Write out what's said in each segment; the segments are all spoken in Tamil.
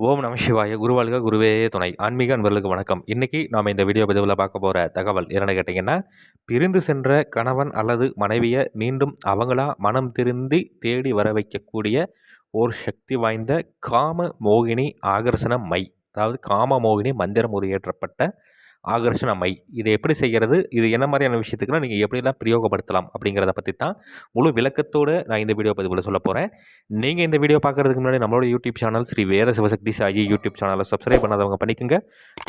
ஓம் நம சிவாய குருவாளுக குருவே துணை. ஆன்மீக அன்பர்களுக்கு வணக்கம். இன்றைக்கி நாம் இந்த வீடியோ பதிவில் பார்க்க போகிற தகவல் என்னென்னு கேட்டிங்கன்னா பிரிந்து சென்ற கணவன் அல்லது மனைவியை மீண்டும் அவங்களா மனம் திருந்தி தேடி வர வைக்கக்கூடிய ஒரு சக்தி வாய்ந்த காம மோகினி ஆகர்ஷண மை அதாவது காம மோகினி மந்திரம் உரையேற்றப்பட்ட ஆகர்ஷண மை. இதை எப்படி செய்கிறது? இது என்ன மாதிரியான விஷயத்துக்குலாம் நீங்கள் எப்படிலாம் பிரயோகப்படுத்தலாம் அப்படிங்கிறத பற்றி தான் முழு விளக்கத்தோடு நான் இந்த வீடியோ பதிவில் சொல்ல போகிறேன் நீங்கள் இந்த வீடியோ பார்க்குறதுக்கு முன்னாடி நம்மளோட YouTube channel Shri Veda Sivasakthi Sai YouTube சேனலை சப்ஸ்கிரைப் பண்ணாதவங்க பண்ணிக்கோங்க.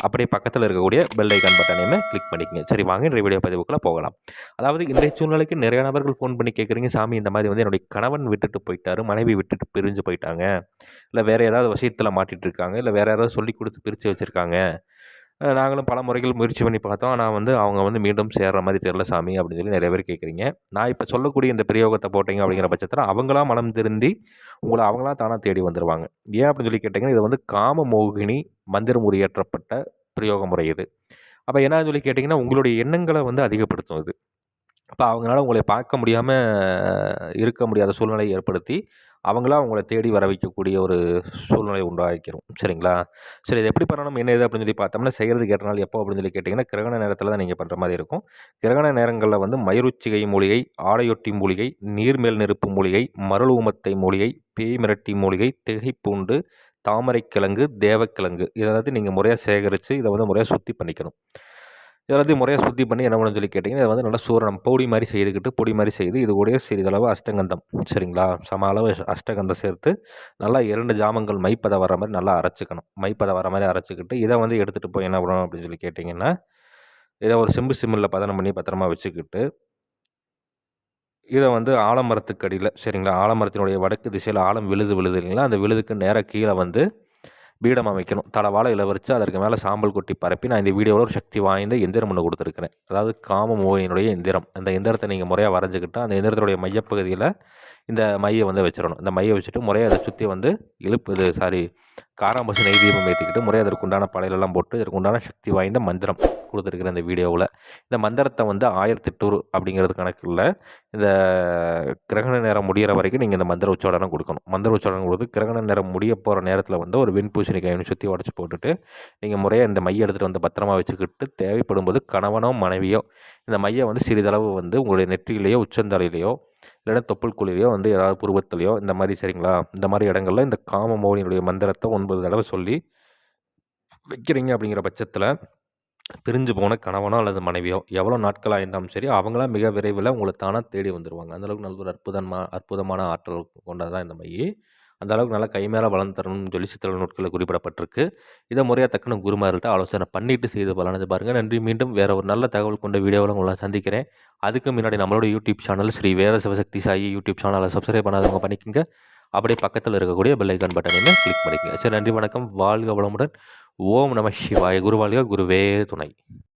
அப்படியே பக்கத்தில் இருக்கக்கூடிய பெல் ஐக்கான் பட்டனையுமே கிளிக் பண்ணிக்கோங்க. சரி வாங்க இந்த வீடியோ பதிவுக்குள்ளே போகலாம். அதாவது இன்றைய சூழ்நிலைக்கு நிறைய நபர்கள் ஃபோன் பண்ணி கேட்குறீங்க சாமி இந்த மாதிரி வந்து என்னுடைய கணவன் விட்டுட்டு போயிட்டாரு மனைவி விட்டுட்டு பிரிஞ்சு போயிட்டாங்க. இல்லை வேறு ஏதாவது விஷயத்தில் மாட்டிகிட்டு இருக்காங்க இல்லை வேறு யாராவது சொல்லி கொடுத்து பிரித்து வச்சுருக்காங்க. நாங்களும் பல முறைகள் முயற்சி பண்ணி பார்த்தோம். ஆனால் வந்து அவங்க வந்து மீண்டும் சேர்ற மாதிரி தெரில சாமி அப்படின்னு சொல்லி நிறைய பேர் கேட்குறீங்க. நான் இப்போ சொல்லக்கூடிய இந்த பிரயோகத்தை போட்டிங்க அப்படிங்கிற பட்சத்தில் அவங்களாம் மனம் திருந்தி உங்களை அவங்களாம் தானாக தேடி வந்துடுவாங்க ஏன் அப்படின்னு சொல்லி கேட்டிங்கன்னா இது வந்து காம மோகினி மந்திரம் உரையேற்றப்பட்ட பிரயோக முறை இது. அப்போ என்னன்னு சொல்லி கேட்டிங்கன்னா உங்களுடைய எண்ணங்களை வந்து அதிகப்படுத்தும் இது. அப்போ அவங்களால உங்களை பார்க்க முடியாமல் இருக்க முடியாத சூழ்நிலையை ஏற்படுத்தி அவங்களா அவங்கள தேடி வர வைக்கக்கூடிய ஒரு சூழ்நிலை உண்டாக்கிடும் சரிங்களா? சரி இது எப்படி பண்ணணும்? என்ன இது அப்படின்னு சொல்லி பார்த்தோம்னா செய்கிறதுக்கு ஏற்ற நாள் எப்போ அப்படின்னு சொல்லி கேட்டிங்கன்னா கிரகண நேரத்தில் தான் நீங்கள் பண்ணுற மாதிரி இருக்கும். கிரகண நேரங்களில் வந்து மயிருச்சிகை மூலிகை ஆடையொட்டி மூலிகை நீர்மேல் நெருப்பு மூலிகை மருள் ஊமத்தை மூலிகை பேய் மிரட்டி மூலிகை திகைப்பூண்டு தாமரைக்கிழங்கு தேவக்கிழங்கு இதை நீங்கள் முறையாக சேகரித்து இதை வந்து முறையாக சுத்தி பண்ணிக்கணும். எல்லாத்தையும் முறையாக சுத்தி பண்ணி என்ன பண்ணணும்னு சொல்லி கேட்டிங்கன்னா இதை வந்து நல்லா சூரணம் பொடி மாதிரி செய்துக்கிட்டு பொடி மாதிரி செய்து இது கூட சிறிதளவு அஷ்டகந்தம் சரிங்களா? சம அளவு அஷ்டகந்தம் சேர்த்து நல்லா இரண்டு ஜாமங்கள் மைப்பதை வர மாதிரி நல்லா அரைச்சிக்கணும். மைப்பதை வர மாதிரி அரைச்சிக்கிட்டு இதை வந்து எடுத்துகிட்டு போய் என்ன பண்ணணும் அப்படின்னு சொல்லி கேட்டிங்கன்னா இதை ஒரு செம்பு சிம்மில் பதனம் பண்ணி பத்திரமா வச்சுக்கிட்டு இதை வந்து ஆலமரத்துக்கு அடியில் சரிங்களா? ஆலமரத்தினுடைய வடக்கு திசையில் ஆழம் விழுது விழுது இல்லைங்களா? அந்த விழுதுக்கு நேராக கீழே வந்து பீடம் அமைக்கணும். தளவாழ இளவரிச்சு அதற்கு மேலே சாம்பல் கொட்டி பரப்பி நான் இந்த வீடியோவில் ஒரு சக்தி வாய்ந்த எந்திரம் ஒன்று கொடுத்துருக்கிறேன். அதாவது காம மோகினுடைய எந்திரம் அந்த எந்திரத்தை நீங்கள் முறையாக வரைஞ்சிக்கிட்டால் அந்த எந்திரத்தினுடைய மையப்பகுதியில் இந்த மையை வந்து வச்சிடணும் இந்த மையை வச்சுட்டு முறையாக அதை சுற்றி வந்து இழுப்பு இது சாரி காராம்பசு நெய் தீபம் ஏற்றிக்கிட்டு முறையாக அதற்கு உண்டான போட்டு இதற்கு உண்டான சக்தி வாய்ந்த மந்திரம் கொடுத்துருக்குற இந்த வீடியோவில். இந்த மந்திரத்தை வந்து ஆயிரத்தி எட்டூறு அப்படிங்கிறது கணக்கில் இந்த கிரகண நேரம் முடிகிற வரைக்கும் நீங்கள் இந்த மந்திர உச்சாடனம் கொடுக்கணும். மந்திர உச்சாடனம் கொடுத்து கிரகண நேரம் முடிய போகிற நேரத்தில் வந்து ஒரு வெண்பூசணிக்காய் சுற்றி உடச்சி போட்டுட்டு நீங்கள் முறையாக இந்த மையை எடுத்துகிட்டு வந்து பத்திரமா வச்சுக்கிட்டு தேவைப்படும் போது கணவனோ மனைவியோ இந்த மையை வந்து சிறிதளவு வந்து உங்களுடைய நெற்றியிலேயோ உச்சந்தலையிலையோ இல்லைன்னா தொப்புள் குழிலையோ வந்து ஏதாவது புருவத்துலையோ இந்த மாதிரி சரிங்களா? இந்த மாதிரி இடங்கள்ல இந்த காம மோகினியுடைய மந்திரத்தை ஒன்பது தடவை சொல்லி வைக்கிறீங்க அப்படிங்கிற பட்சத்தில் பிரிஞ்சு போன கணவனோ அல்லது மனைவியோ எவ்வளோ நாட்கள் ஆயிருந்தாலும் சரி அவங்களாம் மிக விரைவில் உங்களை தானாக தேடி வந்துடுவாங்க அந்தளவுக்கு நல்ல ஒரு அற்புதமாக அற்புதமான ஆற்றல் கொண்டது தான் இந்த மையை. அந்த அளவுக்கு நல்லா கை மேலே வளர்ந்து தரணும்னு சொல்லி சித்திரை நூட்களில் குறிப்பிடப்பட்டிருக்கு. இதை முறையாக தக்கன குருமார்கள்ட்ட ஆலோசனை பண்ணிட்டு செய்து பலனது பாருங்கள் நன்றி. மீண்டும் வேறு ஒரு நல்ல தகவல் கொண்ட வீடியோவில் உங்களை சந்திக்கிறேன். அதுக்கு முன்னாடி நம்மளோட YouTube channel Shri Veda Sivasakthi Sai YouTube சேனலை சப்ஸ்கிரைப் பண்ணாதவங்க பண்ணிக்கோங்க. அப்படியே பக்கத்தில் இருக்கக்கூடிய பெல்லைக்கான் பட்டனையுமே கிளிக் பண்ணிக்கோங்க. சரி நன்றி. வணக்கம். வாழ்க வளமுடன். ஓம் நம சிவாய. குருவாளிக குருவே. துணை.